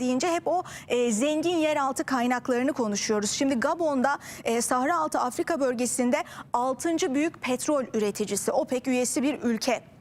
deyince hep o e, zengin yeraltı kaynaklarını konuşuyoruz. Şimdi Gabon'da e, Sahra Altı Afrika bölgesinde 6. büyük petrol üreticisi OPEC üyesi bir ülke.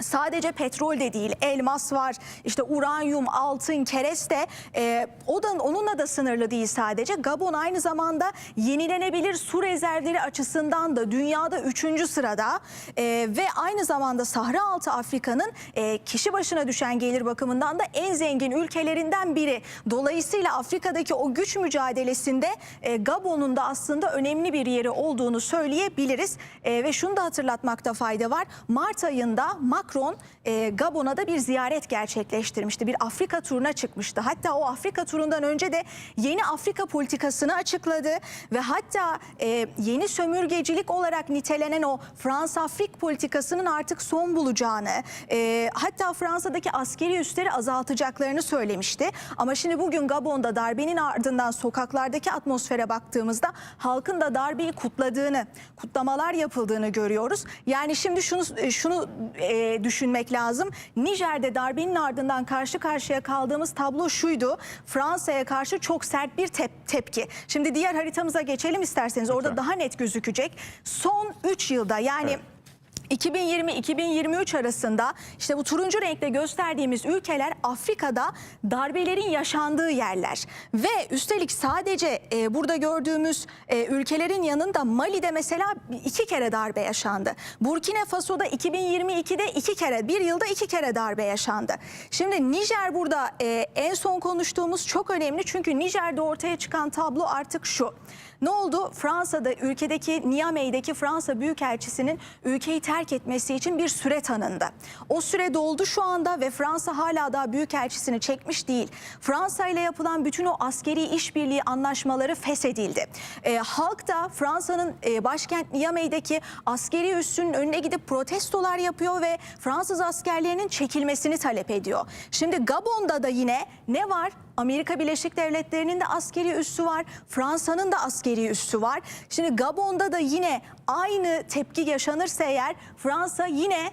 Sadece petrol de değil, elmas var, işte uranyum, altın, kereste. E, o da onunla da sınırlı değil sadece. Gabon aynı zamanda yenilenebilir su rezervleri açısından da dünyada üçüncü sırada E, ve aynı zamanda Sahra Altı Afrika'nın e, kişi başına düşen gelir bakımından da en zengin ülkelerinden biri. Dolayısıyla Afrika'daki o güç mücadelesinde e, Gabon'un da aslında önemli bir yeri olduğunu söyleyebiliriz. E, ve şunu da hatırlatmakta fayda var. Mart ayında Macron e, Gabon'a da bir ziyaret gerçekleştirmişti. Bir Afrika turuna çıkmıştı. Hatta o Afrika turundan önce de yeni Afrika politikasını açıkladı ve hatta e, yeni sömürgecilik olarak nitelenen o Fransa-Afrik politikasının artık son bulacağını, e, hatta Fransa'daki askeri üsleri azaltacaklarını söylemişti. Ama şimdi bugün Gabon'da darbenin ardından sokaklardaki atmosfere baktığımızda halkın da darbeyi kutladığını, kutlamalar yapıldığını görüyoruz. Yani şimdi şunu şunu e, düşünmek lazım. Nijer'de darbenin ardından karşı karşıya kaldığımız tablo şuydu. Fransa'ya karşı çok sert bir tep- tepki. Şimdi diğer haritamıza geçelim isterseniz. Orada Lütfen. daha net gözükecek. Son 3 yılda yani Evet. 2020-2023 arasında işte bu turuncu renkte gösterdiğimiz ülkeler Afrika'da darbelerin yaşandığı yerler. Ve üstelik sadece e, burada gördüğümüz e, ülkelerin yanında Mali'de mesela iki kere darbe yaşandı. Burkina Faso'da 2022'de iki kere, bir yılda iki kere darbe yaşandı. Şimdi Nijer burada e, en son konuştuğumuz çok önemli çünkü Nijer'de ortaya çıkan tablo artık şu. Ne oldu? Fransa'da ülkedeki Niamey'deki Fransa Büyükelçisi'nin ülkeyi terk etmesi için bir süre tanındı. O süre doldu şu anda ve Fransa hala daha Büyükelçisini çekmiş değil. Fransa ile yapılan bütün o askeri işbirliği anlaşmaları feshedildi. E, halk da Fransa'nın e, başkent Niamey'deki askeri üssünün önüne gidip protestolar yapıyor ve Fransız askerlerinin çekilmesini talep ediyor. Şimdi Gabon'da da yine ne var? Amerika Birleşik Devletleri'nin de askeri üssü var. Fransa'nın da askeri üssü var. Şimdi Gabon'da da yine aynı tepki yaşanırsa eğer Fransa yine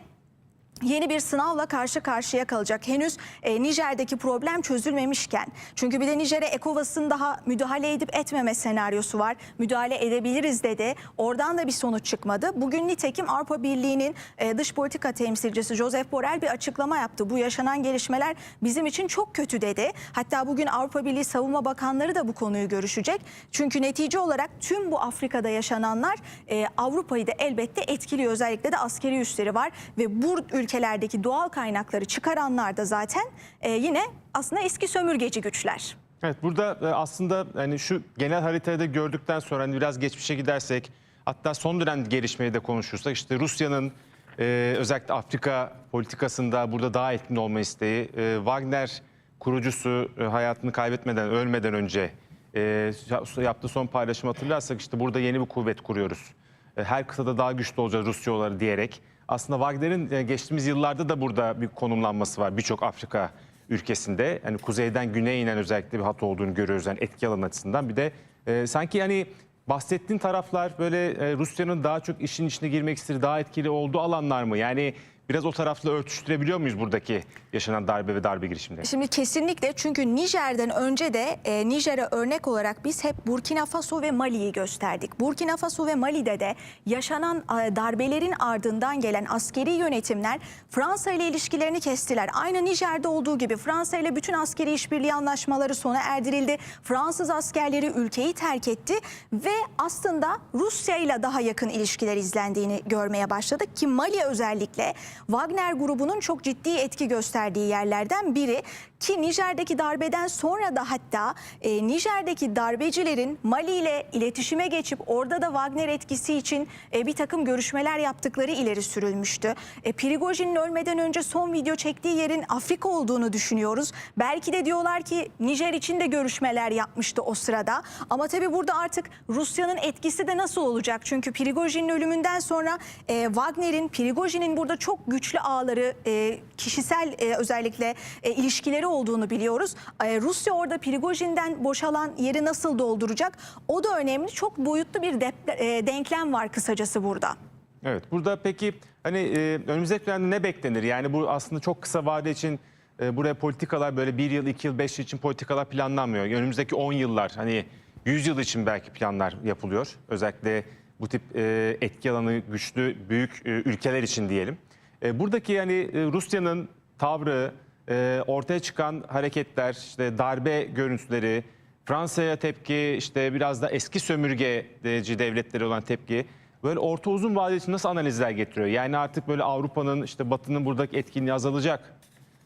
yeni bir sınavla karşı karşıya kalacak. Henüz e, Nijer'deki problem çözülmemişken. Çünkü bir de Nijer'e ECOWAS'ın daha müdahale edip etmeme senaryosu var. Müdahale edebiliriz dedi. Oradan da bir sonuç çıkmadı. Bugün nitekim Avrupa Birliği'nin e, dış politika temsilcisi Joseph Borrell bir açıklama yaptı. Bu yaşanan gelişmeler bizim için çok kötü dedi. Hatta bugün Avrupa Birliği Savunma Bakanları da bu konuyu görüşecek. Çünkü netice olarak tüm bu Afrika'da yaşananlar e, Avrupa'yı da elbette etkiliyor. Özellikle de askeri üsleri var ve bu ülkelerdeki doğal kaynakları çıkaranlar da zaten e, yine aslında eski sömürgeci güçler. Evet burada e, aslında hani şu genel haritayı da gördükten sonra hani biraz geçmişe gidersek hatta son dönem gelişmeyi de konuşursak işte Rusya'nın e, özellikle Afrika politikasında burada daha etkin olma isteği e, Wagner kurucusu e, hayatını kaybetmeden ölmeden önce e, yaptığı son paylaşım hatırlarsak işte burada yeni bir kuvvet kuruyoruz. E, her kıtada daha güçlü olacağız Rusyalıları diyerek. Aslında Wagner'in e, geçtiğimiz yıllarda da burada bir konumlanması var birçok Afrika ülkesinde. Yani kuzeyden güneye inen özellikle bir hat olduğunu görüyoruz yani etki alanı açısından. Bir de e, sanki yani bahsettiğin taraflar böyle e, Rusya'nın daha çok işin içine girmek istediği, daha etkili olduğu alanlar mı? Yani biraz o tarafla örtüştürebiliyor muyuz buradaki yaşanan darbe ve darbe girişimleri? Şimdi kesinlikle çünkü Nijer'den önce de e, Nijer'e örnek olarak biz hep Burkina Faso ve Mali'yi gösterdik. Burkina Faso ve Mali'de de yaşanan e, darbelerin ardından gelen askeri yönetimler Fransa ile ilişkilerini kestiler. Aynı Nijer'de olduğu gibi Fransa ile bütün askeri işbirliği anlaşmaları sona erdirildi. Fransız askerleri ülkeyi terk etti ve aslında Rusya ile daha yakın ilişkiler izlendiğini görmeye başladık ki Mali özellikle Wagner grubunun çok ciddi etki gösterdiği yerlerden biri ki Nijer'deki darbeden sonra da hatta e, Nijer'deki darbecilerin Mali ile iletişime geçip orada da Wagner etkisi için e, bir takım görüşmeler yaptıkları ileri sürülmüştü. E, Prigojin'in ölmeden önce son video çektiği yerin Afrika olduğunu düşünüyoruz. Belki de diyorlar ki Nijer için de görüşmeler yapmıştı o sırada. Ama tabii burada artık Rusya'nın etkisi de nasıl olacak? Çünkü Prigojin'in ölümünden sonra e, Wagner'in, Prigojin'in burada çok güçlü ağları, e, kişisel e, özellikle e, ilişkileri olduğunu biliyoruz. E, Rusya orada Prigojin'den boşalan yeri nasıl dolduracak? O da önemli. Çok boyutlu bir e, denklem var kısacası burada. Evet burada peki hani e, önümüzdeki dönemde ne beklenir? Yani bu aslında çok kısa vade için e, buraya politikalar böyle bir yıl, iki yıl, beş yıl için politikalar planlanmıyor. Önümüzdeki 10 yıllar hani 100 yıl için belki planlar yapılıyor. Özellikle bu tip etki alanı güçlü büyük ülkeler için diyelim. Buradaki yani Rusya'nın tavrı, e, ortaya çıkan hareketler, işte darbe görüntüleri, Fransa'ya tepki, işte biraz da eski sömürgeci devletleri olan tepki böyle orta uzun vadeli nasıl analizler getiriyor? Yani artık böyle Avrupa'nın işte Batı'nın buradaki etkinliği azalacak.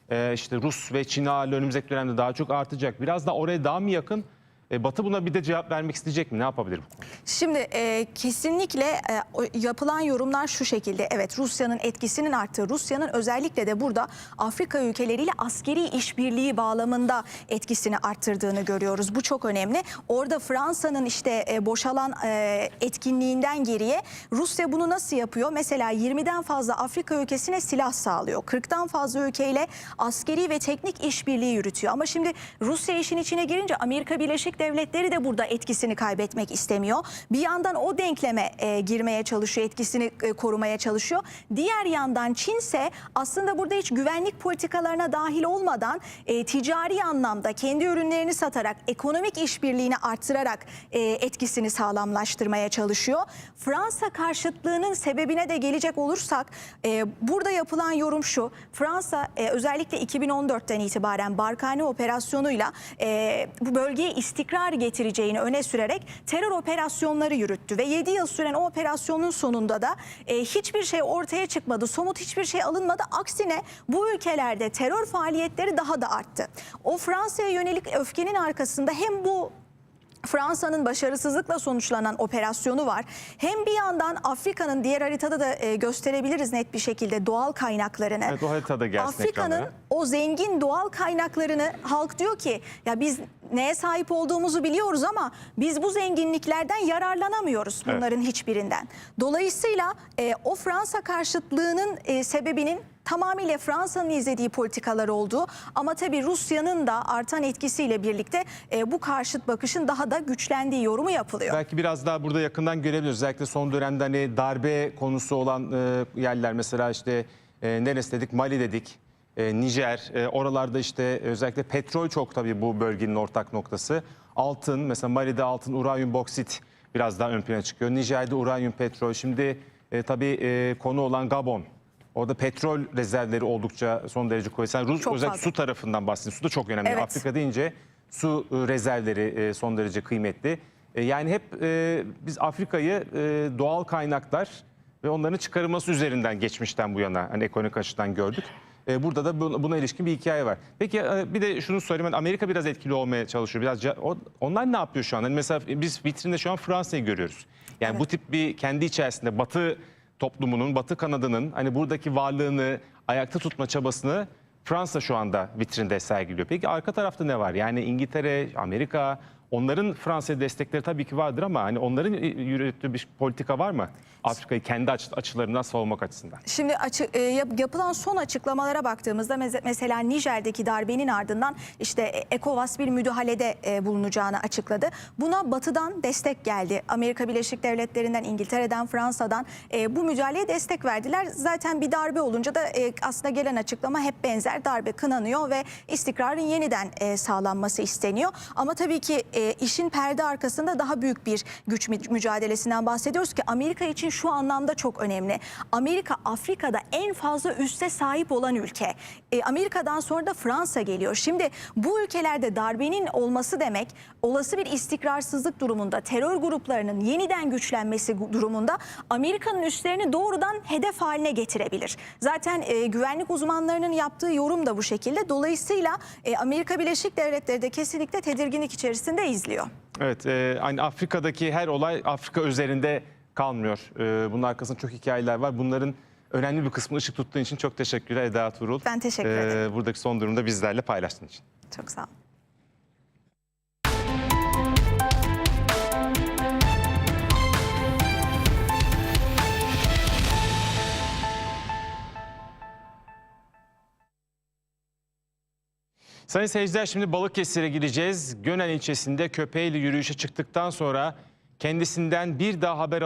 Ee, işte Rus ve Çin ağırlığı önümüzdeki dönemde daha çok artacak. Biraz da oraya daha mı yakın? Ee, Batı buna bir de cevap vermek isteyecek mi? Ne yapabilir bu? Şimdi e, kesinlikle e, yapılan yorumlar şu şekilde. Evet Rusya'nın etkisinin arttığı, Rusya'nın özellikle de burada Afrika ülkeleriyle askeri işbirliği bağlamında etkisini arttırdığını görüyoruz. Bu çok önemli. Orada Fransa'nın işte e, boşalan e, etkinliğinden geriye Rusya bunu nasıl yapıyor? Mesela 20'den fazla Afrika ülkesine silah sağlıyor. 40'tan fazla ülkeyle askeri ve teknik işbirliği yürütüyor. Ama şimdi Rusya işin içine girince Amerika Birleşik Devletleri de burada etkisini kaybetmek istemiyor. Bir yandan o denkleme e, girmeye çalışıyor, etkisini e, korumaya çalışıyor. Diğer yandan Çin ise aslında burada hiç güvenlik politikalarına dahil olmadan e, ticari anlamda kendi ürünlerini satarak, ekonomik işbirliğini arttırarak e, etkisini sağlamlaştırmaya çalışıyor. Fransa karşıtlığının sebebine de gelecek olursak e, burada yapılan yorum şu. Fransa e, özellikle 2014'ten itibaren Barkhane operasyonuyla e, bu bölgeye istikrar getireceğini öne sürerek terör operasyonları yürüttü ve 7 yıl süren o operasyonun sonunda da e, hiçbir şey ortaya çıkmadı. Somut hiçbir şey alınmadı. Aksine bu ülkelerde terör faaliyetleri daha da arttı. O Fransa'ya yönelik öfkenin arkasında hem bu Fransa'nın başarısızlıkla sonuçlanan operasyonu var. Hem bir yandan Afrika'nın diğer haritada da e, gösterebiliriz net bir şekilde doğal kaynaklarını. Evet, o haritada gelsin Afrika'nın o zengin doğal kaynaklarını halk diyor ki ya biz neye sahip olduğumuzu biliyoruz ama biz bu zenginliklerden yararlanamıyoruz bunların hiçbirinden. Dolayısıyla e, o Fransa karşıtlığının e, sebebinin tamamıyla Fransa'nın izlediği politikalar olduğu ama tabii Rusya'nın da artan etkisiyle birlikte e, bu karşıt bakışın daha da güçlendiği yorumu yapılıyor. Belki biraz daha burada yakından görebiliriz. Özellikle son dönemde hani darbe konusu olan e, yerler mesela işte e, neresi dedik? Mali dedik. e, Nijer, e, oralarda işte özellikle petrol çok tabii bu bölgenin ortak noktası. Altın, mesela Mali'de altın, uranyum boksit biraz daha ön plana çıkıyor. Nijer'de uranyum petrol. Şimdi e, tabii e, konu olan Gabon. Orada petrol rezervleri oldukça son derece kuvvetli. Sen Rus, Çok özellikle fazla. su tarafından bahsediyorsun. Su da çok önemli. Evet. Afrika deyince su e, rezervleri e, son derece kıymetli. E, Yani hep biz Afrika'yı doğal kaynaklar ve onların çıkarılması üzerinden geçmişten bu yana hani ekonomik açıdan gördük. Burada da bu- buna ilişkin bir hikaye var. Peki bir de şunu sorayım. ben, Amerika biraz etkili olmaya çalışıyor. Biraz onlar ne yapıyor şu an? Hani mesela biz vitrinde şu an Fransa'yı görüyoruz. Yani Evet. bu tip bir kendi içerisinde Batı toplumunun, Batı kanadının hani buradaki varlığını ayakta tutma çabasını Fransa şu anda vitrinde sergiliyor. Peki arka tarafta ne var? Yani İngiltere, Amerika, onların Fransa'ya destekleri tabii ki vardır ama hani onların yürüttüğü bir politika var mı? Afrika'yı kendi aç- açılarından savunmak açısından. Şimdi açı- e, yap- yapılan son açıklamalara baktığımızda mesela Nijer'deki darbenin ardından işte e, ECOWAS bir müdahalede e, bulunacağını açıkladı. Buna batıdan destek geldi. Amerika Birleşik Devletleri'nden, İngiltere'den, Fransa'dan e, bu müdahaleye destek verdiler. Zaten bir darbe olunca da e, aslında gelen açıklama hep benzer. Darbe kınanıyor ve istikrarın yeniden e, sağlanması isteniyor. Ama tabii ki e, işin perde arkasında daha büyük bir güç mü- mücadelesinden bahsediyoruz ki Amerika için şu anlamda çok önemli. Amerika Afrika'da en fazla üste sahip olan ülke. E, Amerika'dan sonra da Fransa geliyor. Şimdi bu ülkelerde darbenin olması demek olası bir istikrarsızlık durumunda terör gruplarının yeniden güçlenmesi durumunda Amerika'nın üslerini doğrudan hedef haline getirebilir. Zaten e, güvenlik uzmanlarının yaptığı yorum da bu şekilde. Dolayısıyla e, Amerika Birleşik Devletleri de kesinlikle tedirginlik içerisinde izliyor. Evet, e, hani Afrika'daki her olay Afrika üzerinde kalmıyor. E, bunun arkasında çok hikayeler var. Bunların önemli bir kısmını ışık tuttuğun için çok teşekkürler Eda Tuğrul. Ben teşekkür ederim. Buradaki son durumda bizlerle paylaştığın için. Çok sağ olun. Sayın seyirciler şimdi Balıkesir'e gideceğiz. Gönel ilçesinde köpeğiyle yürüyüşe çıktıktan sonra kendisinden bir daha haber